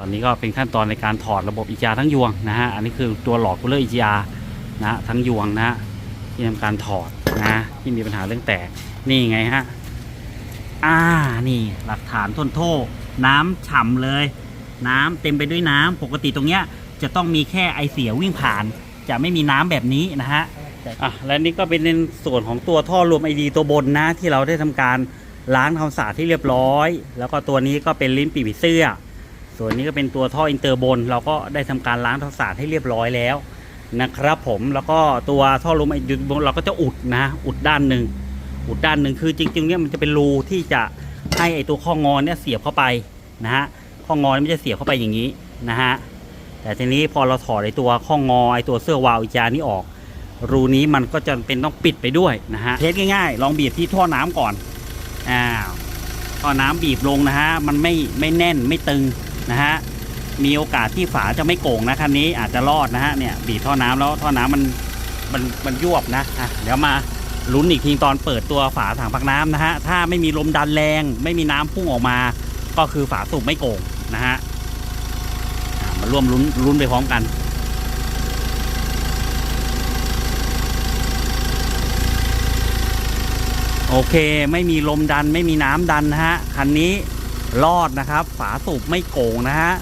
ตอนนี้ก็เป็นขั้นตอนในการถอดระบบอีจาทั้งยวงนะฮะ อันนี้คือตัวหลอดคูลเลอร์อีจานะฮะทั้งยวงนะฮะที่ทำการถอดนะที่มีปัญหาเรื่องแตกนี่ไงฮะอ่านี่หลักฐานทนโทษน้ำฉ่ำเลย น้ำเต็มไปด้วยน้ำปกติตรงเนี้ยจะต้องมีแค่ไอเสียวิ่งผ่าน จะไม่มีน้ำแบบนี้นะฮะอะและนี่ก็เป็นในส่วนของตัวท่อรวมไอดีตัวบนนะที่เราได้ทำการล้างทำสะอาดที่เรียบร้อย แล้วก็ตัวนี้ก็เป็นลิ้นปีผีเสื้อ ส่วนนี้ก็เป็นตัวท่ออินเตอร์บน เราก็ได้ทำการล้างทำสะอาดให้เรียบร้อยแล้วนะครับ ผมแล้วก็ตัวท่อรวมไอดีบนเราก็จะอุดนะอุดด้านหนึ่งอุดด้านหนึ่งคือจริงๆเนี่ยมันจะเป็นรูที่จะให้ไอตัวข้องอนเนี่ยเสียบเข้าไปนะฮะข้องอนมันจะเสียบเข้าไปอย่างนี้นะฮะแต่ทีนี้พอเราถอดไอตัวข้องอไอตัวเสื้อวาล์วอีจานี้ออก รูนี้มันก็จะเป็นต้องปิดไปด้วยนะฮะเทสง่ายๆ ลองบีบที่ท่อน้ำก่อนอ้าวท่อน้ำบีบลงนะฮะมันไม่ไม่แน่นไม่ตึง นะฮะมีโอกาสที่ฝาจะไม่โก่งนะคันนี้อาจจะรอดนะฮะเนี่ยบีบท่อน้ำแล้วท่อน้ำมันมันมันยวบนะอะเดี๋ยวมาลุ้นอีกทีตอนเปิดตัวฝาถังพักน้ำนะฮะถ้าไม่มีลมดันแรง ไม่มีน้ำพุ่งออกมา ก็คือฝาสูบไม่โก่งนะฮะอะมาร่วมลุ้นลุ้นไปพร้อมกันโอเค ไม่มีลมดันไม่มีน้ำดันนะฮะ คันนี้ รอดนะครับ ฝาสูบไม่โกงนะฮะ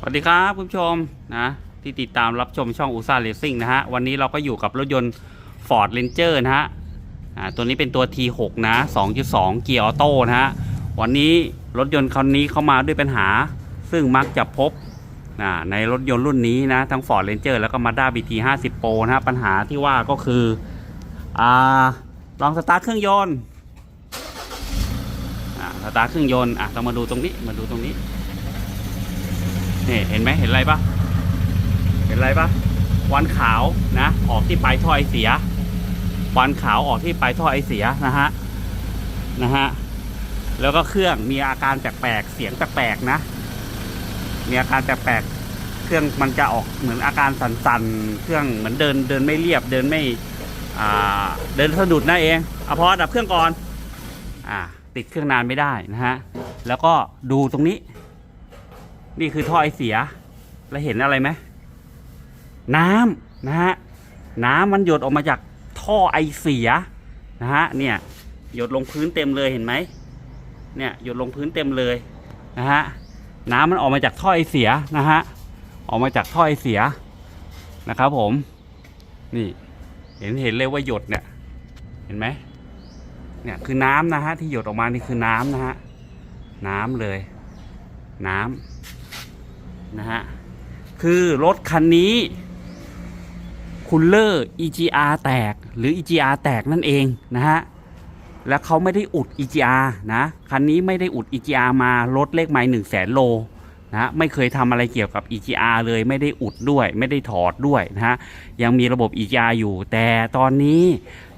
สวัสดีครับคุณผู้ชมนะที่ติดตามรับชมช่องอุตสาเลสซิ่งนะฮะ วันนี้เราก็อยู่กับรถยนต์ Ford Ranger นะฮะ อ่าตัวนี้เป็นตัว T6 นะ 2.2 เกียร์ออโต้นะฮะวันนี้รถยนต์คันนี้เข้ามาด้วยปัญหา ซึ่งมักจะพบนะในรถยนต์รุ่นนี้นะทั้ง Ford Ranger แล้วก็ Mazda BT 50 Pro นะฮะปัญหาที่ว่าก็คืออ่าลองสตาร์ทเครื่องยนต์สตาร์ทเครื่องยนต์อะเรามาดูตรงนี้มาดูตรงนี้นี่เห็นไหมเห็นอะไรปะเห็นอะไรปะควันขาวนะออกที่ปลายท่อไอเสีย ควันขาวออกที่ปลายท่อไอเสียนะฮะนะฮะแล้วก็เครื่องมีอาการแปลกๆเสียงแปลกๆนะมีอาการแปลกๆเครื่องมันจะออกเหมือนอาการสั่นๆ เครื่องเหมือนเดินเดินไม่เรียบเดินไม่เดินสะดุดนั่นเองเอาพอดับเครื่องก่อนอ่าติดเครื่องนานไม่ได้นะฮะแล้วก็ดูตรงนี้ นี่คือท่อไอเสีย แล้วเห็นอะไรไหมน้ำนะฮะน้ำมันหยดออกมาจาก ท่อไอเสียนะฮะเนี่ยหยดลงพื้นเต็มเลยเห็นไหมเนี่ยหยดลงพื้นเต็มเลยนะฮะน้ำมันออกมาจากท่อไอเสียนะฮะออกมาจากท่อไอเสียนะครับผมนี่เห็นเห็นเลยว่าหยดเนี่ยเห็นไหมเนี่ยคือน้ำนะฮะที่หยดออกมานี่คือน้ำนะฮะน้ำเลย น้ำนะฮะคือรถคันนี้ คูลเลอร์ EGR แตกหรือ EGR แตกนั่นเองนะฮะ แล้วเขาไม่ได้อุด EGR นะ คันนี้ไม่ได้อุด EGR มารถเลขไม้หนึ่งแสนโลนะฮะไม่เคยทำอะไรเกี่ยวกับ EGR เลยไม่ได้อุดด้วย ไม่ได้ถอดด้วยนะฮะ ยังมีระบบ EGR อยู่แต่ตอนนี้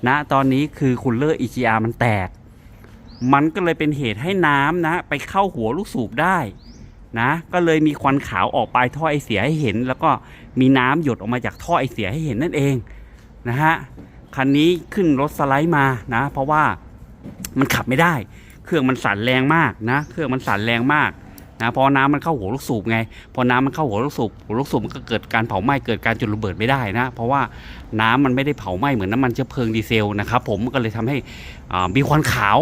นะตอนนี้คือคูลเลอร์ EGR มันแตก มันก็เลยเป็นเหตุให้น้ำนะ ไปเข้าหัวลูกสูบได้ นะก็เลยมีควันขาวออกปลายท่อไอเสียให้เห็น แล้วก็มีน้ำหยดออกมาจากท่อไอเสียให้เห็นนั่นเองนะฮะคันนี้ขึ้นรถสไลด์มานะ เพราะว่ามันขับไม่ได้ เครื่องมันสั่นแรงมากนะ เครื่องมันสั่นแรงมากนะพอน้ำมันเข้าหัวลูกสูบไง พอน้ำมันเข้าหัวลูกสูบหัวลูกสูบมันก็เกิดการเผาไหม้เกิดการจุดระเบิดไม่ได้นะ เพราะว่าน้ำมันไม่ได้เผาไหม้เหมือนน้ำมันเชื้อเพลิงดีเซลนะครับผมก็เลยทำให้มีควันขาว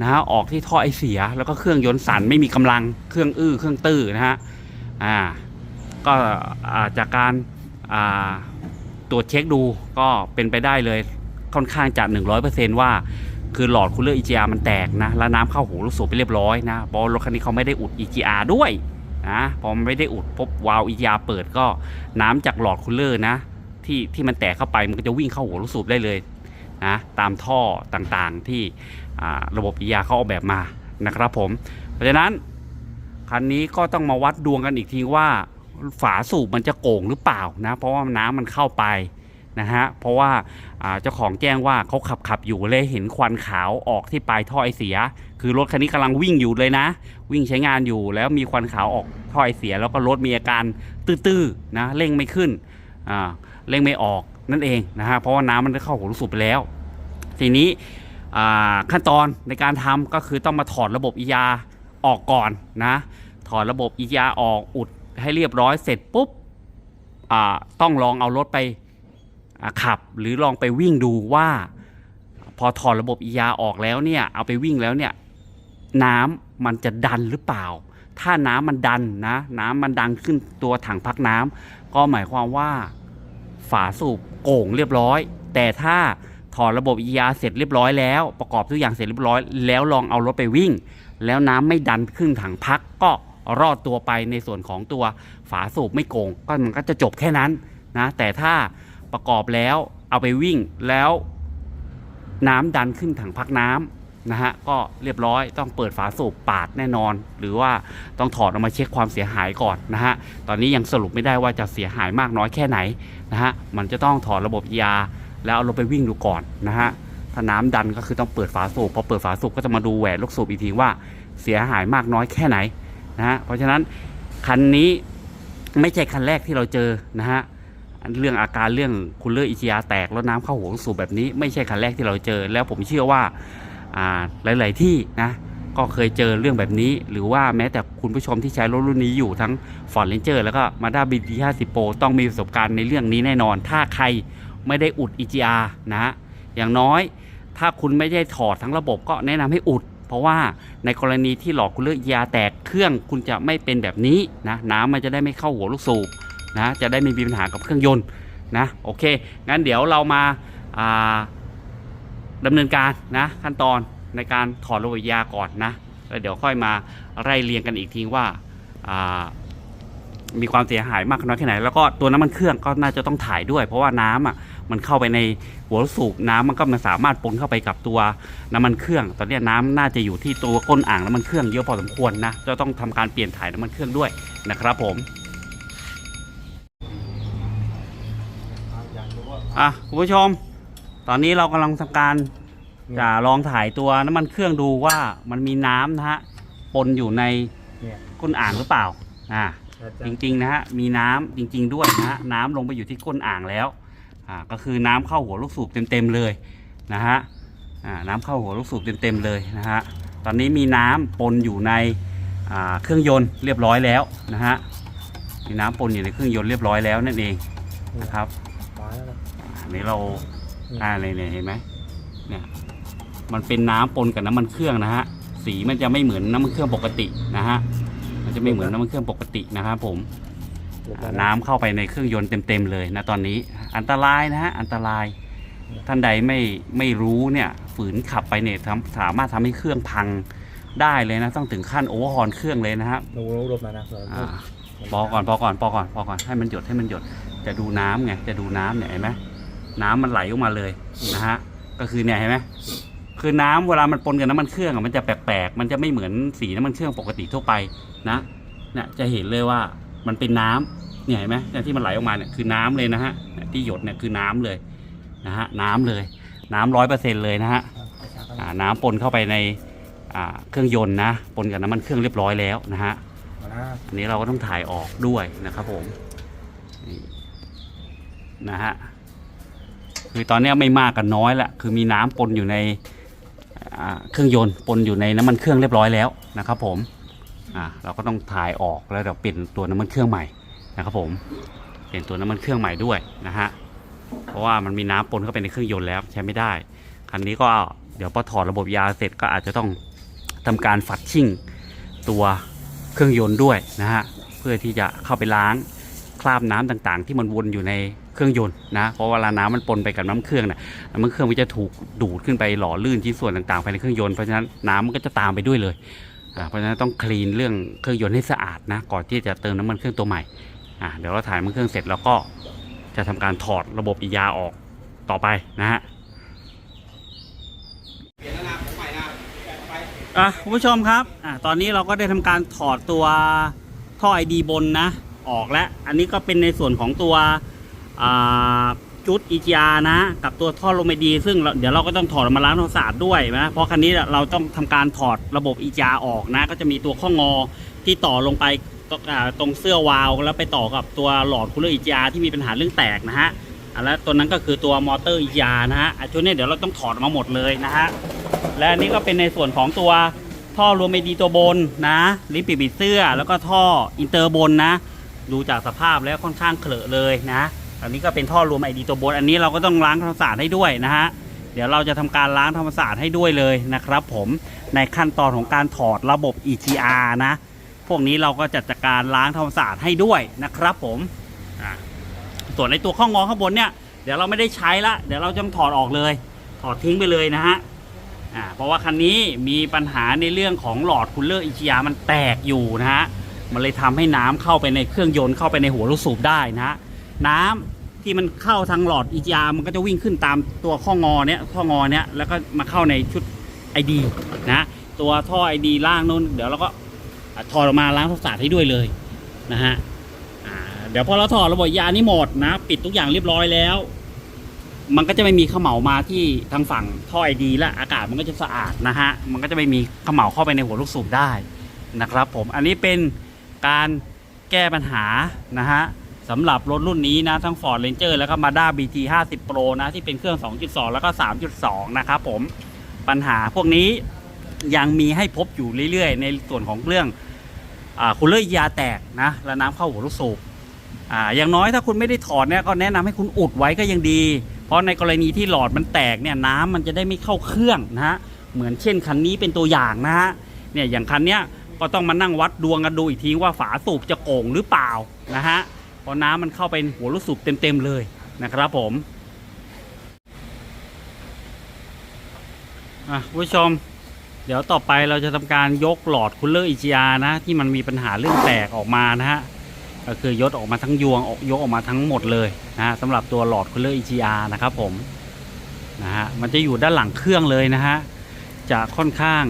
นะฮะออกที่ท่อไอเสีย แล้วก็เครื่องยนต์สั่นไม่มีกำลังเครื่องอื้อเครื่องตื้อนะฮะอ่าก็าจากการาตรวจเช็คดูก็เป็นไปได้เลยค่อนข้างจะ 100%ว่าคือหลอดคูลเลอร์ EGR มันแตกนะ แล้วน้ำเข้าหูลูกสูบไปเรียบร้อยนะเพราะรถคันนี้เขาไม่ได้อุด EGR ด้วยนะพอไม่ได้อุดพบวาล์ว EGR เปิดก็น้ำจากหลอดคูลเลอร์นะที่ที่มันแตกเข้าไปมันก็จะวิ่งเข้าหัวลูกสูบได้เลย นะตามท่อต่างๆที่ระบบ ER เขาออกแบบมานะครับผม เพราะฉะนั้นคันนี้ก็ต้องมาวัดดวงกันอีกทีว่าฝาสูบมันจะโก่งหรือเปล่านะ เพราะว่าน้ำมันเข้าไปนะฮะเพราะว่าเจ้าของแจ้งว่าเขาขับขับอยู่เลยเห็นควันขาวออกที่ปลายท่อไอเสีย คือรถคันนี้กำลังวิ่งอยู่เลยนะ วิ่งใช้งานอยู่แล้วมีควันขาวออกถ้อยเสีย แล้วก็รถมีอาการตื้อๆนะเร่งไม่ขึ้นเร่งไม่ออก นั่นเองนะฮะเพราะว่าน้ำมันได้เข้าหัวลูกสูบไปแล้ว ทีนี้ขั้นตอนในการทำก็คือต้องมาถอดระบบอียาออกก่อนนะถอดระบบอียาออกอุดให้เรียบร้อยเสร็จปุ๊บต้องลองเอารถไปขับ หรือลองไปวิ่งดูว่า พอถอดระบบอียาออกแล้วเนี่ยเอาไปวิ่งแล้วเนี่ยน้ำมันจะดันหรือเปล่า ถ้าน้ำมันดันนะ น้ำมันดังขึ้นตัวถังพักน้ำก็หมายความว่า ฝาสูบโก่งเรียบร้อย แต่ถ้าถอดระบบอียาเสร็จเรียบร้อยแล้ว ประกอบทุกอย่างเสร็จเรียบร้อย แล้วลองเอารถไปวิ่ง แล้วน้ำไม่ดันขึ้นถังพักก็รอดตัวไปในส่วนของตัวฝาสูบไม่โก่งก็มันก็จะจบแค่นั้นนะแต่ถ้าประกอบแล้วเอาไปวิ่งแล้ว น้ำดันขึ้นถังพักน้ำ นะฮะก็เรียบร้อยต้องเปิดฝาสูบปาดแน่นอน หรือว่าต้องถอดออกมาเช็คความเสียหายก่อนนะฮะตอนนี้ยังสรุปไม่ได้ว่าจะเสียหายมากน้อยแค่ไหนนะฮะมันจะต้องถอดระบบยา แล้วเอารถไปวิ่งดูก่อนนะฮะถ้าน้ำดันก็คือต้องเปิดฝาสูบพอเปิดฝาสูบก็จะมาดูแหวนลูกสูบอีกทีว่าเสียหายมากน้อยแค่ไหนนะฮะเพราะฉะนั้นคันนี้ไม่ใช่คันแรกที่เราเจอนะฮะเรื่องอาการเรื่องคูลเลอร์อิจิยาแตกแล้วน้ำเข้าหัวลูกสูบแบบนี้ไม่ใช่ครั้งแรกที่เราเจอ แล้วผมเชื่อว่า หลาย ๆ ที่นะก็เคยเจอเรื่องแบบนี้ หรือว่าแม้แต่คุณผู้ชมที่ใช้รถรุ่นนี้อยู่ทั้ง Ford Ranger แล้วก็ Mazda BT50 Pro ต้องมีประสบการณ์ในเรื่องนี้แน่นอน ถ้าใครไม่ได้อุด EGR นะฮะอย่างน้อยถ้าคุณไม่ได้ถอดทั้งระบบก็แนะนำให้อุด เพราะว่าในกรณีที่หลอกคูลเลือร์ EGR แตกเครื่องคุณจะไม่เป็นแบบนี้นะน้ำมันจะได้ไม่เข้าหัวลูกสูบนะจะได้ไม่มีปัญหากับเครื่องยนต์นะโอเคงั้นเดี๋ยวเรามาา ดำเนินการนะขั้นตอนในการถอดระบบยาก่อนนะแล้วเดี๋ยวค่อยมาไล่เรียงกันอีกทีว่าอ่ามีความเสียหายมากน้อยแค่ไหน แล้วก็ตัวน้ำมันเครื่องก็น่าจะต้องถ่ายด้วย เพราะว่าน้ำอะมันเข้าไปในหัวสูบน้ำมันก็มันสามารถปนเข้าไปกับตัวน้ำมันเครื่อง ตอนนี้น้ำน่าจะอยู่ที่ตัวก้นอ่างน้ำมันเครื่องเยอะพอสมควรนะจะต้องทำการเปลี่ยนถ่ายน้ำมันเครื่องด้วยนะครับผมอะคุณผู้ชม ตอนนี้เรากำลังทำการจะลองถ่ายตัวน้ำมันเครื่องดูว่ามันมีน้ำนะฮะปนอยู่ในเนี่ยก้นอ่างหรือเปล่าอ่า อาจาจรย์ริงๆนะฮะมีน้ำจริง ๆ ด้วยนะฮะน้ำลงไปอยู่ที่ก้นอ่างแล้วอ่าก็คือน้ำเข้าหัวลูกสูบเต็มๆเลยนะฮะอ่าน้ำเข้าหัวลูกสูบเต็มๆเลยนะฮะตอนนี้มีน้ำปนอยู่ในอ่าเครื่องยนต์เรียบร้อยแล้วนะฮะมีน้ำปนอยู่ในเครื่องยนต์เรียบร้อยแล้วนั่นเองนะครับมาแล้วนะ อันนี้เรา อ่าเนี่ยเนี่ยเห็นไหมเนี่ยมันเป็นน้ำปนกับน้ำมันเครื่องนะฮะสีมันจะไม่เหมือนน้ำมันเครื่องปกตินะฮะมันจะไม่เหมือนน้ำมันเครื่องปกตินะครับผมหลบอ่าแล้วะน้ำเข้าไปในเครื่องยนต์เต็มๆเลยนะตอนนี้อันตรายนะฮะอันตรายท่านใดไม่ไม่รู้เนี่ยฝืนขับไปเนี่ยทำสามารถทำให้เครื่องพังได้เลยนะต้องถึงขั้นโอเวอร์ฮอร์นเครื่องเลยนะฮะหนูหนูหลบมานะเผื่ออ่าพอก่อนพอก่อนพอก่อนพอก่อนให้มันหยดให้มันหยดจะดูน้ำไงจะดูน้ำเนี่ยเห็นไหม น้ำมันไหลออกมาเลยนะฮะก็คือเนี่ยเห็นไหมคือน้ำเวลามันปนกับน้ำมันเครื่องมันจะแปลกๆมันจะไม่เหมือนสีน้ำมันเครื่องปกติทั่วไปนะเนี่ยจะเห็นเลยว่ามันเป็นน้ำเนี่ยเห็นไหมที่มันไหลออกมาเนี่ยคือน้ำเลยนะฮะเนี่ยที่หยดเนี่ยคือน้ำเลยนะฮะน้ำเลยน้ำร้อยเปอร์เซ็นต์เลยนะฮะน้ำปนเข้าไปในเครื่องยนต์นะปนกับน้ำมันเครื่องเรียบร้อยแล้วนะฮะอันนี้เราก็ต้องถ่ายออกด้วยนะครับผมนะฮะ คือตอนนี้ไม่มากกันน้อยละคือมีน้ำปนอยู่ในเครื่องยนต์ปนอยู่ในน้ำมันเครื่องเรียบร้อยแล้วนะครับผมอ่าเราก็ต้องถ่ายออกแล้วเดี๋ยวเปลี่ยนตัวน้ำมันเครื่องใหม่นะครับผมเปลี่ยนตัวน้ำมันเครื่องใหม่ด้วยนะฮะเพราะว่ามันมีน้ำปนเข้าไปในเครื่องยนต์แล้วใช้ไม่ได้คันนี้ก็เดี๋ยวพอถอดระบบยาเสร็จก็อาจจะต้องทำการฝัดชิ่งตัวเครื่องยนต์ด้วยนะฮะเพื่อที่จะเข้าไปล้างคราบน้ำต่างๆ ที่มันวนอยู่ใน เครื่องยนต์นะเพราะเวลาน้ำมันปนไปกับน้ำเครื่องนะน้ำมันเครื่องมันจะถูกดูดขึ้นไปหล่อลื่นชิ้นส่วนต่างๆภายในเครื่องยนต์เพราะฉะนั้นน้ำมันก็จะตามไปด้วยเลยอ่าเพราะฉะนั้นต้องคลีนเรื่องเครื่องยนต์ให้สะอาดนะก่อนที่จะเติมน้ำมันเครื่องตัวใหม่อ่าเดี๋ยวเราถ่ายน้ำมันเครื่องเสร็จแล้วก็จะทำการถอดระบบอียาออกต่อไปนะฮะอะคุณผู้ชมครับอะตอนนี้เราก็ได้ทำการถอดตัวท่อไอดีบนนะออกแล้ว อันนี้ก็เป็นในส่วนของตัว จุด EGR นะ กับตัวท่อลมไอดี ซึ่งเเดี๋ยวเราก็ต้องถอดมาล้างทำความสะอาดด้วยนะเพราะคันนี้เราต้องทำการถอดระบบ EGR ออกนะ ก็จะมีตัวข้องอที่ต่อลงไปตรงเสื้อวาล์วแล้วไปต่อกับตัวหลอดคูลเลอร์ EGR ที่มีปัญหาเรื่องแตกนะฮะแล้วตัวนั้นก็คือตัวมอเตอร์ EGR นะฮะอะชุดนี้เดี๋ยวเราต้องถอดมาหมดเลยนะฮะและอันนี้ก็เป็นในส่วนของตัวท่อรวมไอดีตัวบนนะลิปปิดปิดเสื้อแล้วก็ท่ออินเตอร์บนนะ ดูจากสภาพแล้วค่อนข้างเขลอะเลยนะ อันนี้ก็เป็นท่อรวมไอดีตัวบน อันนี้เราก็ต้องล้างทำความสะอาดให้ด้วยนะฮะ เดี๋ยวเราจะทำการล้างทำความสะอาดให้ด้วยเลยนะครับ ผมในขั้นตอนของการถอดระบบ EGR นะ พวกนี้เราก็จัดการล้างทำความสะอาดให้ด้วยนะครับผมส่วนในตัวข้องงอข้างบนเนี่ยเดี๋ยวเราไม่ได้ใช้ละเดี๋ยวเราจะถอดออกเลย ถอดทิ้งไปเลยนะฮะอ่าเพราะว่าคันนี้มีปัญหาในเรื่องของหลอดคูลเลอร์ EGR มันแตกอยู่นะฮะมันเลยทำให้น้ำเข้าไปในเครื่องยนต์เข้าไปในหัวลูกสูบได้นะฮะน้ำ ที่มันเข้าทางหลอด EGR มันก็จะวิ่งขึ้นตามตัวข้องอเนี้ยข้องอเนี้ยแล้วก็มาเข้าในชุด ID นะตัวท่อ ID ล่างนู้นเดี๋ยวเราก็ถอดออกมาล้างทำความสะอาดให้ด้วยเลยนะฮะเดี๋ยวพอเราถอดระบบยานี่หมดนะ ปิดทุกอย่างเรียบร้อยแล้ว มันก็จะไม่มีเขมเหลามาที่ทางฝั่งท่อไอดีและอากาศมันก็จะสะอาดนะฮะมันก็จะไม่มีเขมเหลาเข้าไปในหัวลูกสูบได้นะครับ ผมอันนี้เป็นการแก้ปัญหานะฮะ สำหรับรถรุ่นนี้นะทั้ง Ford Ranger แล้วก็ Mazda BT 50 Pro นะที่เป็นเครื่อง 2.2 แล้วก็ 3.2 นะครับผมปัญหาพวกนี้ยังมีให้พบอยู่เรื่อยๆ ในส่วนของเรื่องคูลเลอร์ยาแตกนะและน้ำเข้าหัวลูกสูบออย่างน้อยถ้าคุณไม่ได้ถอดเนี่ยก็แนะนำให้คุณอุดไว้ก็ยังดี เพราะในกรณีที่หลอดมันแตกเนี่ยน้ำมันจะได้ไม่เข้าเครื่องนะฮะเหมือนเช่นคันนี้เป็นตัวอย่างนะฮะเนี่ยอย่างคันเนี้ยก็ต้องมานั่งวัดดวงกันดูอีกทีว่าฝาสูบจะโก่งหรือเปล่านะฮะ พราะน้ำมันเข้าไปหัวลูกสูบเต็มๆเลยนะครับผมอะคุณผู้ชม เดี๋ยวต่อไปเราจะทำการยกหลอดคูลเลอร์ EGR นะ ที่มันมีปัญหาเรื่องแตกออกมานะฮะก็คือยกออกมาทั้งยวงออกยกออกมาทั้งหมดเลยนะฮะสำหรับตัวหลอดคูลเลอร์ EGR นะครับผมนะฮะมันจะอยู่ด้านหลังเครื่องเลยนะฮะจะค่อนข้าง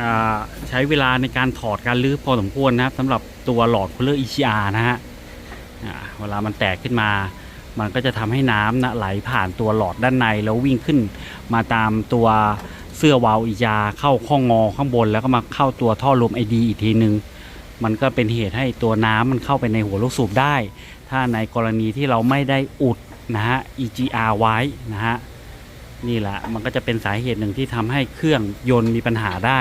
อ่าใช้เวลาในการถอดการลื้อพอสมควรนะครับสำหรับตัวหลอดคูลเลอร์ EGR นะฮะ เวลามันแตกขึ้นมา มันก็จะทำให้น้ำนะไหลผ่านตัวหลอดด้านในแล้ววิ่งขึ้น มาตามตัวเสื้อวาล์วอียาเข้าข้องงอข้างบน แล้วก็มาเข้าตัวท่อลมไอดีอีกทีหนึ่งมันก็เป็นเหตุให้ตัวน้ำมันเข้าไปในหัวลูกสูบได้ ถ้าในกรณีที่เราไม่ได้อุดนะฮะ EGR ไว้นะฮะนี่แหละมันก็จะเป็นสาเหตุหนึ่งที่ทำให้เครื่องยนต์มีปัญหาได้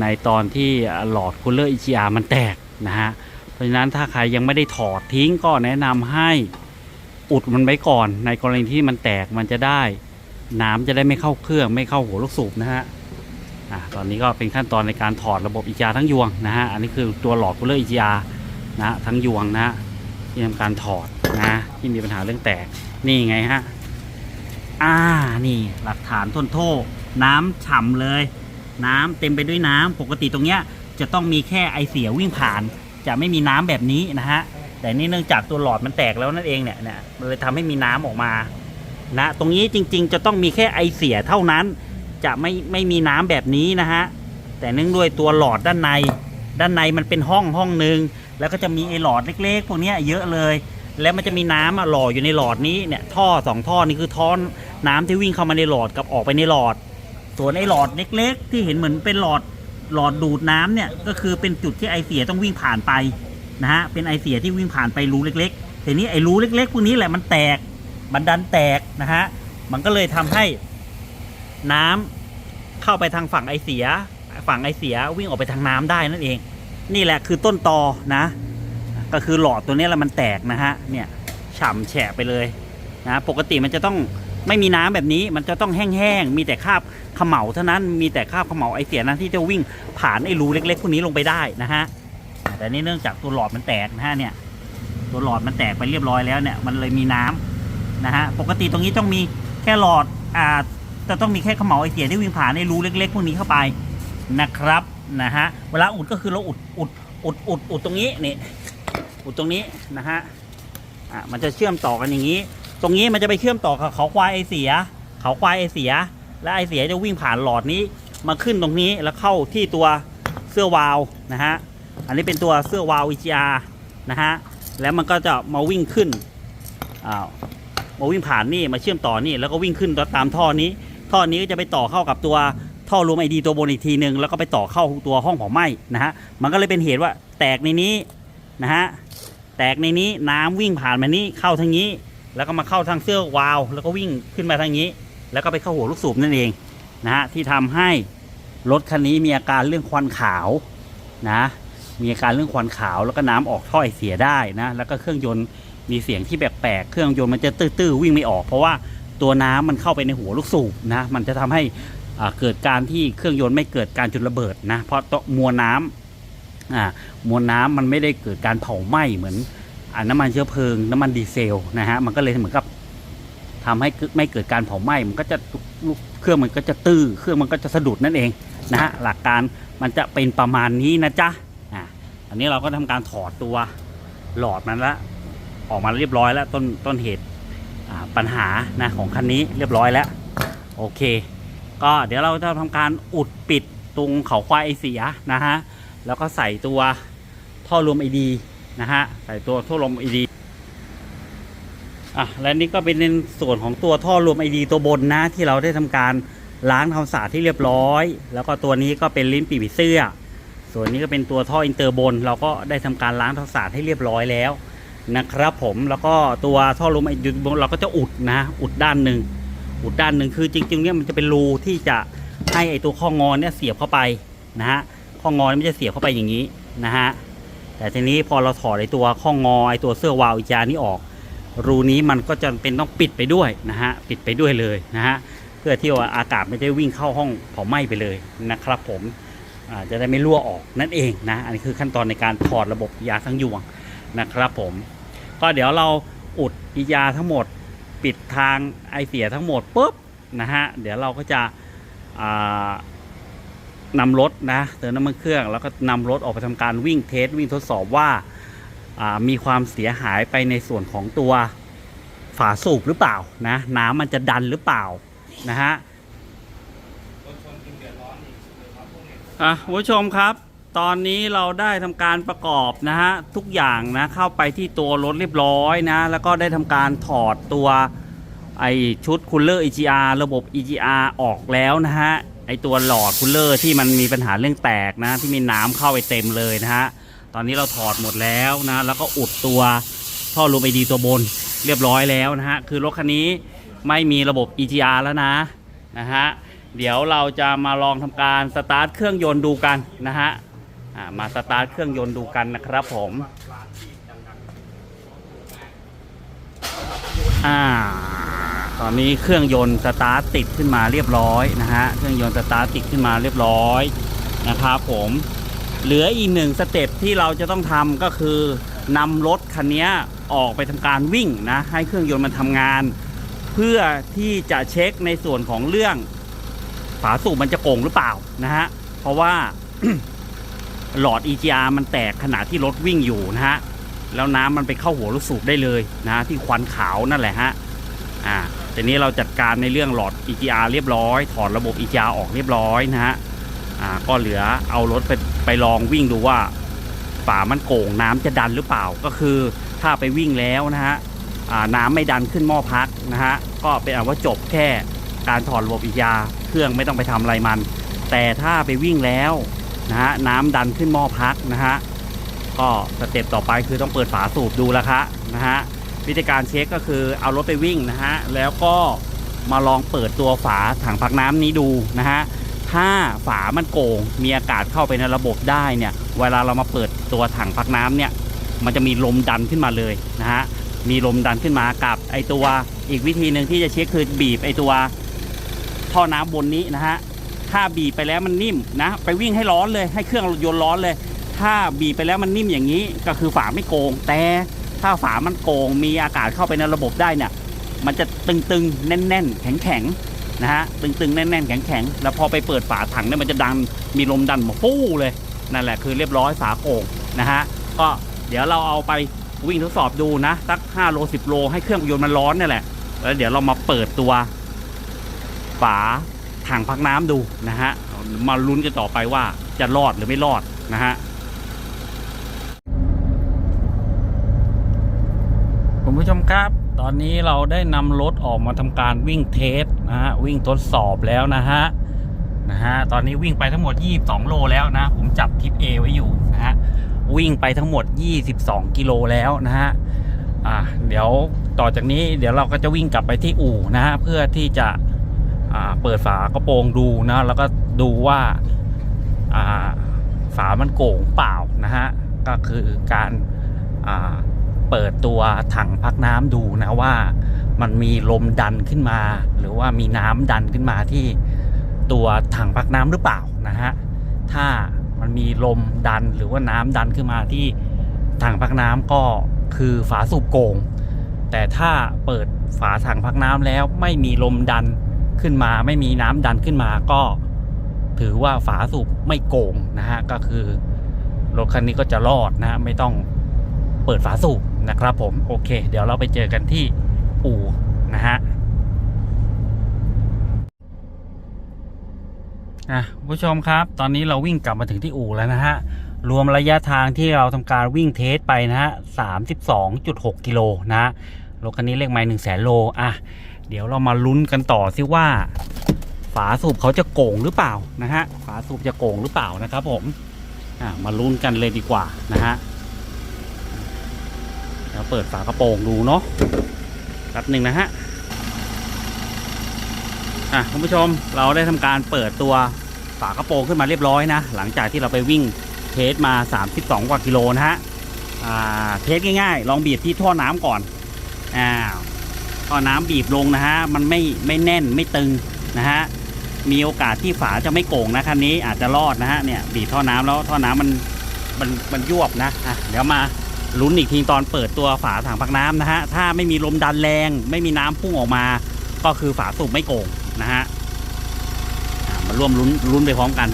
ในตอนที่หลอดคูลเลอร์ EGR มันแตกนะฮะ ราะฉะนั้นถ้าใครยังไม่ได้ถอดทิ้งก็แนะนำให้อุดมันไว้ก่อน ในกรณีที่มันแตกมันจะได้ น้ำจะได้ไม่เข้าเครื่องไม่เข้าหัวลูกสูบนะฮะอะตอนนี้ก็เป็นขั้นตอนในการถอดระบบ EGR ทั้งยวงนะฮะอันนี้คือตัวหลอดคูลเลอร์ EGR นะฮะทั้งยวงนะฮะที่ทำการถอดนะที่มีปัญหาเรื่องแตกนี่ไงฮะอ่านี่หลักฐานทนโทษน้ำฉ่ำเลย น้ำเต็มไปด้วยน้ำปกติตรงเนี้ยจะต้องมีแค่ไอเสียวิ่งผ่าน จะไม่มีน้ำแบบนี้นะฮะแต่นี่เนื่องจากตัวหลอดมันแตกแล้วนั่นเองเนี่ยเนี่ยมันเลยทำให้มีน้ำออกมานะตรงนี้จริงๆ จะต้องมีแค่ไอเสียเท่านั้น จะไม่ไม่มีน้ำแบบนี้นะฮะแต่เนื่องด้วยตัวหลอดด้านใน ด้านในมันเป็นห้องห้องหนึ่งแล้วก็จะมีไอหลอดเล็กๆพวกนี้เยอะเลย แล้วมันจะมีน้ำหล่ออยู่ในหลอดนี้เนี่ยท่อสองท่อนี่คือท่อน้ำที่วิ่งเข้ามาในหลอดกับออกไปในหลอด ส่วนไอหลอดเล็ก ๆ ที่เห็นเหมือนเป็นหลอด หลอดดูดน้ำเนี่ยก็คือเป็นจุดที่ไอเสียต้องวิ่งผ่านไปนะฮะเป็นไอเสียที่วิ่งผ่านไปรูเล็กๆทีนี้ไอรูเล็ก ๆ พวกนี้แหละมันแตกมันดันแตกนะฮะมันก็เลยทำให้น้ำเข้าไปทางฝั่งไอเสีย ฝั่งไอเสียวิ่งออกไปทางน้ำได้นั่นเอง นี่แหละคือต้นตอนะ ก็คือหลอดตัวนี้แหละมันแตกนะฮะเนี่ยฉ่ำแฉะไปเลยนะปกติมันจะต้อง ไม่มีน้ำแบบนี้มันจะต้องแห้งๆ มีแต่คราบขมเหลาเท่านั้น มีแต่คราบขมเหลาไอเสียนั้นที่จะวิ่งผ่านไอรูเล็กๆพวกนี้ลงไปได้นะฮะ แต่นี่เนื่องจากตัวหลอดมันแตกนะฮะเนี่ย ตัวหลอดมันแตกไปเรียบร้อยแล้วเนี่ย มันเลยมีน้ำนะฮะ ปกติตรงนี้ต้องมีแค่หลอด อ่า จะต้องมีแค่ขมเหลาไอเสียที่วิ่งผ่านในรูเล็ก ๆ พวกนี้เข้าไปนะครับ นะฮะ เวลาอุดก็คือเราอุด อุด อุด อุด อุดตรงนี้นี่ อุดตรงนี้นะฮะ อะมันจะเชื่อมต่อกันอย่างนี้ ตรงนี้มันจะไปเชื่อมต่อกับเขาควายไอเสีย เขาควายไอเสีย และไอเสียจะวิ่งผ่านหลอดนี้มาขึ้นตรงนี้แล้วเข้าที่ตัวเสื้อวาลวนะฮะ อันนี้เป็นตัวเสื้อวาลวิจานะฮะ แล้วมันก็จะมาวิ่งขึ้นอ้าวมาวิ่งผ่านนี่มาเชื่อมต่อนี่แล้วก็วิ่งขึ้นตามท่อนี้ ท่อนี้ก็จะไปต่อเข้ากับตัวท่อรวมไอดีตัวบนอีกทีหนึ่งแล้วก็ไปต่อเข้าตัวห้องเผาไหม้นะฮะ มันก็เลยเป็นเหตุว่าแตกในนี้นะฮะ แตกในนี้น้ำวิ่งผ่านมานี้เข้าทางนี้ แล้วก็มาเข้าทางเสื้อวาล์วแล้วก็วิ่งขึ้นมาทางนี้ แล้วก็ไปเข้าหัวลูกสูบนั่นเองนะฮะที่ทำให้รถคันนี้มีอาการเรื่องควันขาวนะมีอาการเรื่องควันขาวแล้วก็น้ำออกท่อไอเสียได้นะแล้วก็เครื่องยนต์มีเสียงที่แปลกๆเครื่องยนต์มันจะตื้อๆวิ่งไม่ออก เพราะว่าตัวน้ำมันเข้าไปในหัวลูกสูบนะมันจะทำให้อ่าเกิดการที่เครื่องยนต์ไม่เกิดการจุดระเบิดนะเพราะตัวมวลน้ำอ่ามวลน้ำมันไม่ได้เกิดการเผาไหม้เหมือน น้ำมันเชื้อเพลิง น้ำมันดีเซลนะฮะมันก็เลยเหมือนกับทำให้ไม่เกิดการเผาไหม้มันก็จะลูกเครื่องมันก็จะตื้อเครื่องมันก็จะสะดุดนั่นเองนะฮะหลักการมันจะเป็นประมาณนี้นะจ๊ะอ่าอันนี้เราก็ทำการถอดตัวหลอดมันละออกมาเรียบร้อยแล้วต้นต้นเหตุอ่าปัญหานะของคันนี้เรียบร้อยแล้วโอเค ก็เดี๋ยวเราจะทำการอุดปิดตรงเขาควายไอเสียนะฮะแล้วก็ใส่ตัวท่อรวมไอดี นะฮะใส่ตัวท่อลมไอดีอะและนี่ก็เป็นในส่วนของตัวท่อรวมไอดีตัวบนนะที่เราได้ทำการล้างทำสะอาดที่เรียบร้อย แล้วก็ตัวนี้ก็เป็นลิ้นปีกผีเสื้อ ส่วนนี้ก็เป็นตัวท่ออินเตอร์บน เราก็ได้ทำการล้างทำสะอาดให้เรียบร้อยแล้วนะครับผมแล้วก็ตัวท่อลมไอดีบนเราก็จะอุดนะ อุดด้านหนึ่งอุดด้านหนึ่งคือจริงๆเนี่ยมันจะเป็นรูที่จะให้ไอตัวข้องอนเนี่ยเสียบเข้าไปนะฮะข้องอนมันจะเสียบเข้าไปอย่างนี้นะฮะ แต่ทีนี้พอเราถอดไอตัวข้องงอไอตัวเสื้อวาวอีจานี้ออก รูนี้มันก็จะเป็นต้องปิดไปด้วยนะฮะปิดไปด้วยเลยนะฮะเพื่อที่ว่าอากาศไม่ได้วิ่งเข้าห้องเผาไหม้ไปเลยนะครับผมจะได้ไม่รั่วออกนั่นเองนะอันนี้คือขั้นตอนในการถอดระบบยาทั้งยวงนะครับผม ก็เดี๋ยวเราอุดอียาทั้งหมด ปิดทางไอเสียทั้งหมดปุ๊บนะฮะเดี๋ยวเราก็จะ นำรถนะเติมน้ำมันเครื่องแล้วก็นำรถออกไปทำการวิ่งเทสวิ่งทดสอบว่าามีความเสียหายไปในส่วนของตัวฝาสูบหรือเปล่านะน้ำมันจะดันหรือเปล่านะฮะอะคุณผู้ชมครับ ตอนนี้เราได้ทำการประกอบนะฮะทุกอย่างนะเข้าไปที่ตัวรถเรียบร้อยนะ แล้วก็ได้ทำการถอดตัว ไอชุดคูลเลอร์ EGR ระบบ EGR ออกแล้วนะฮะ ไอตัวหลอดคูลเลอร์ที่มันมีปัญหาเรื่องแตกนะ ที่มีน้ำเข้าไปเต็มเลยนะฮะ ตอนนี้เราถอดหมดแล้วนะ แล้วก็อุดตัวท่อรูมไอดีตัวบนเรียบร้อยแล้วนะฮะ คือรถคันนี้ไม่มีระบบ EGR แล้วนะนะฮะ เดี๋ยวเราจะมาลองทำการสตาร์ทเครื่องยนต์ดูกันนะฮะมาสตาร์ทเครื่องยนต์ดูกันนะครับผมอ่า ตอนนี้เครื่องยนต์สตาร์ทติดขึ้นมาเรียบร้อยนะฮะ เครื่องยนต์สตาร์ทติดขึ้นมาเรียบร้อยนะครับผม เหลืออีกหนึ่งสเต็ปที่เราจะต้องทำก็คือนำรถคันนี้ออกไปทำการวิ่งนะ ให้เครื่องยนต์มันทำงาน เพื่อที่จะเช็คในส่วนของเรื่อง ฝาสูบมันจะโก่งหรือเปล่านะฮะ เพราะว่าหลอด EGR มันแตกขณะที่รถวิ่งอยู่นะฮะ แล้วน้ำมันไปเข้าหัวลูกสูบได้เลยนะที่ควันขาวนั่นแหละฮะ อ่าทีนี้เราจัดการในเรื่องหลอด EGR เรียบร้อย ถอดระบบ EGR ออกเรียบร้อยนะฮะอ่าก็เหลือเอารถไปไปลองวิ่งดูว่าฝามันโก่งน้ำจะดันหรือเปล่าก็คือถ้าไปวิ่งแล้วนะฮะอ่าน้ำไม่ดันขึ้นหม้อพักนะฮะก็เป็นอันว่าจบแค่การถอดระบบ EGR เครื่องไม่ต้องไปทำอะไรมัน แต่ถ้าไปวิ่งแล้วนะฮะน้ำดันขึ้นหม้อพักนะฮะก็สเต็ปต่อไปคือต้องเปิดฝาสูบดูล้วคะนะฮะ วิธีการเช็คก็คือเอารถไปวิ่งนะฮะแล้วก็มาลองเปิดตัวฝาถังพักน้ำนี้ดูนะฮะถ้าฝามันโกงมีอากาศเข้าไปในระบบได้เนี่ยเวลาเรามาเปิดตัวถังพักน้ำเนี่ยมันจะมีลมดันขึ้นมาเลยนะฮะมีลมดันขึ้นมากับไอตัวอีกวิธีหนึ่งที่จะเช็คคือบีบไอตัวท่อน้ำบนนี้นะฮะถ้าบีบไปแล้วมันนิ่มนะไปวิ่งให้ร้อนเลยให้เครื่องยนต์ร้อนเลย ถ้าบีบไปแล้วมันนิ่มอย่างนี้ก็คือฝาไม่โกงแต่ ถ้าฝามันโกงมีอากาศเข้าไปในระบบได้เนี่ย มันจะตึงๆ แน่นๆ แข็งๆ นะฮะ ตึงๆ แน่นๆ แข็งๆ แล้วพอไปเปิดฝาถังเนี่ยมันจะดัน มีลมดันมาฟู่เลย นั่นแหละคือเรียบร้อยฝาโก่งนะฮะ ก็เดี๋ยวเราเอาไปวิ่งทดสอบดูนะ สัก 5 โล 10 โล ให้เครื่องยนต์มันร้อนนี่แหละ แล้วเดี๋ยวเรามาเปิดตัวฝาถังพักน้ำดูนะฮะ มาลุ้นกันต่อไปว่าจะรอดหรือไม่รอดนะฮะ คุณผู้ชมครับ ตอนนี้เราได้นำรถออกมาทำการวิ่งเทสนะฮะวิ่งทดสอบแล้วนะฮะนะฮะตอนนี้วิ่งไปทั้งหมด 22 โลแล้วนะ ผมจับทิป A ไว้อยู่นะฮะวิ่งไปทั้งหมด 22 กิโลแล้วนะฮะอ่าเดี๋ยวต่อจากนี้เดี๋ยวเราก็จะวิ่งกลับไปที่อู่นะฮะเพื่อที่จะอ่าเปิดฝากระโปรงดูนะแล้วก็ดูว่าอ่าฝามันโก่งเปล่านะฮะก็คือการอ่า เปิดตัวถังพักน้ำดูนะว่ามันมีลมดันขึ้นมา หรือว่ามีน้ำดันขึ้นมาที่ตัวถังพักน้ำหรือเปล่านะฮะถ้ามันมีลมดันหรือว่าน้ำดันขึ้นมาที่ถังพักน้ำก็คือฝาสูบโกง แต่ถ้าเปิดฝาถังพักน้ำแล้วไม่มีลมดันขึ้นมา ไม่มีน้ำดันขึ้นมาก็ ถือว่าฝาสูบไม่โกงนะฮะก็คือรถคันนี้ก็จะรอดนะฮะไม่ต้องเปิดฝาสูบ นะครับผมโอเค เดี๋ยวเราไปเจอกันที่อู่นะฮะอะผู้ชมครับ ตอนนี้เราวิ่งกลับมาถึงที่อู่แล้วนะฮะรวมระยะทางที่เราทำการวิ่งเทสไปนะฮะสามสิบสองจุดหกกิโลนะฮะรถคันนี้เลขไม้หนึ่งแสนโลอะเดี๋ยวเรามาลุ้นกันต่อซิว่า ฝาสูบเขาจะโก่งหรือเปล่านะฮะฝาสูบจะโก่งหรือเปล่านะครับผมอะมาลุ้นกันเลยดีกว่านะฮะ เดี๋ยวเปิดฝากระโปรงดูเนาะแป๊บหนึ่งนะฮะอะคุณผู้ชมเราได้ทำการเปิดตัวฝากระโปรงขึ้นมาเรียบร้อยนะ หลังจากที่เราไปวิ่งเทสมา 32 กว่ากิโลนะฮะอ่าเทสง่ายๆ ลองบีบที่ท่อน้ำก่อนอ้าท่อน้ำบีบลงนะฮะมันไม่ไม่แน่นไม่ตึงนะฮะมีโอกาสที่ฝาจะไม่โก่งนะคันนี้อาจจะรอดนะฮะเนี่ยบีบท่อน้ำแล้วท่อน้ำมันมันมันยวบนะอะเดี๋ยวมา ลุ้นอีกทีตอนเปิดตัวฝาถังพักน้ำนะฮะ ถ้าไม่มีลมดันแรง ไม่มีน้ำพุ่งออกมา ก็คือฝาสูบไม่โกงนะฮะมาร่วมลุ้นลุ้นไปพร้อมกัน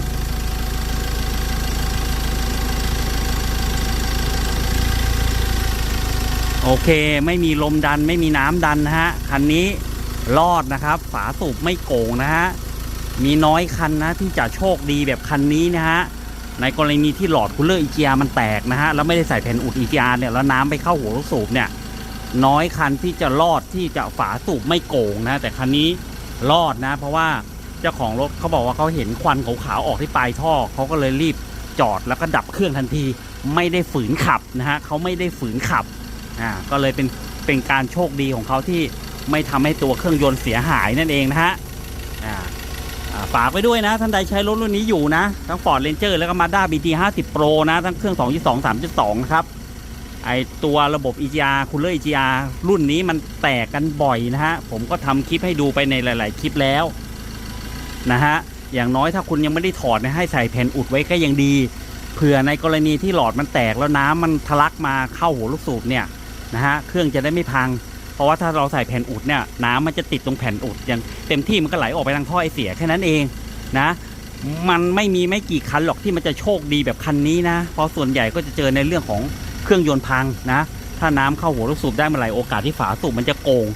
โอเค ไม่มีลมดันไม่มีน้ำดันนะฮะ คันนี้รอดนะครับ ฝาสูบไม่โกงนะฮะ มีน้อยคันนะที่จะโชคดีแบบคันนี้นะฮะ ในกรณีที่หลอดคูลเลอร์ EGR มันแตกนะฮะแล้วไม่ได้ใส่แผ่นอุด EGR เนี่ยแล้วน้ำไปเข้าหัวลูกสูบเนี่ยน้อยคันที่จะรอดที่จะฝาสูบไม่โก่งนะแต่คันนี้รอดนะ เพราะว่าเจ้าของรถเขาบอกว่าเขาเห็นควันขาวๆออกที่ปลายท่อเขาก็เลยรีบจอดแล้วก็ดับเครื่องทันที ไม่ได้ฝืนขับนะฮะเขาไม่ได้ฝืนขับอ่าก็เลยเป็นเป็นการโชคดีของเขาที่ไม่ทำให้ตัวเครื่องยนต์เสียหายนั่นเองนะฮะอ่า ฝากไว้ด้วยนะ ท่านใดใช้รถรุ่นนี้อยู่นะ ทั้ง Ford Ranger แล้วก็ Mazda BT 50 Pro นะ ทั้งเครื่อง 2.2 3.2 นะครับ ไอตัวระบบ EGR Cooler EGR รุ่นนี้มันแตกกันบ่อยนะฮะ ผมก็ทำคลิปให้ดูไปในหลาย ๆ คลิปแล้ว นะฮะ อย่างน้อยถ้าคุณยังไม่ได้ถอดเนยให้ใส่แผ่นอุดไว้ก็ยังดี เผื่อในกรณีที่หลอดมันแตกแล้วน้ำมันทะลักมาเข้าหัวลูกสูบเนี่ยนะฮะ เครื่องจะได้ไม่พัง เพราะว่าถ้าเราใส่แผ่นอุดเนี่ยน้ำมันจะติดตรงแผ่นอุดอย่างเต็มที่มันก็ไหลออกไปทางท่อไอเสียแค่นั้นเองนะ มันไม่มีไม่กี่คันหรอกที่มันจะโชคดีแบบคันนี้นะ เพราะส่วนใหญ่ก็จะเจอในเรื่องของเครื่องยนต์พังนะ ถ้าน้ำเข้าหัวลูกสูบได้เมื่อไหร่โอกาสที่ฝาสูบมันจะโกง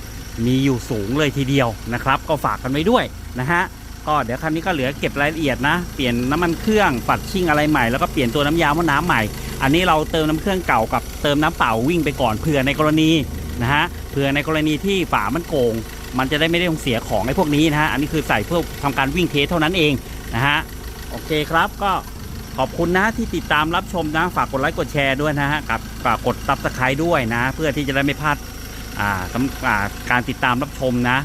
มีอยู่สูงเลยทีเดียวนะครับ ก็ฝากกันไว้ด้วยนะฮะก็เดี๋ยวคันนี้ก็เหลือเก็บรายละเอียดนะ เปลี่ยนน้ำมันเครื่องปัดชิ่งอะไรใหม่แล้วก็เปลี่ยนตัวน้ำยาหม้อน้ำใหม่ อันนี้เราเติมน้ำเครื่องเก่ากับเติมน้ำเปล่าวิ่งไปก่อนเผื่อในกรณี นะฮะเผื่อในกรณีที่ฝามันโกง มันจะได้ไม่ได้ต้องเสียของไอ้พวกนี้นะฮะอันนี้คือใส่เพื่อทำการวิ่งเทสเท่านั้นเองนะฮะโอเคครับก็ขอบคุณนะที่ติดตามรับชมนะฝากกดไลค์กดแชร์ด้วยนะฮะกับฝากกดซับสไครต์ด้วยนะ เพื่อที่จะได้ไม่พลาดอ่าสำอ่าการติดตามรับชมนะ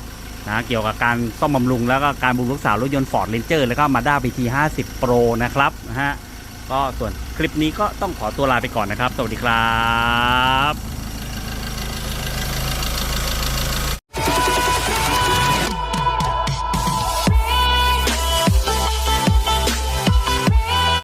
นะเกี่ยวกับการซ่อมบำรุงแล้วก็การบำรุงรักษารถยนต์ Ford Ranger แล้วก็ Mazda BT 50 Pro นะครับนะฮะก็ส่วนคลิปนี้ก็ต้องขอตัวลาไปก่อนนะครับ สวัสดีครับ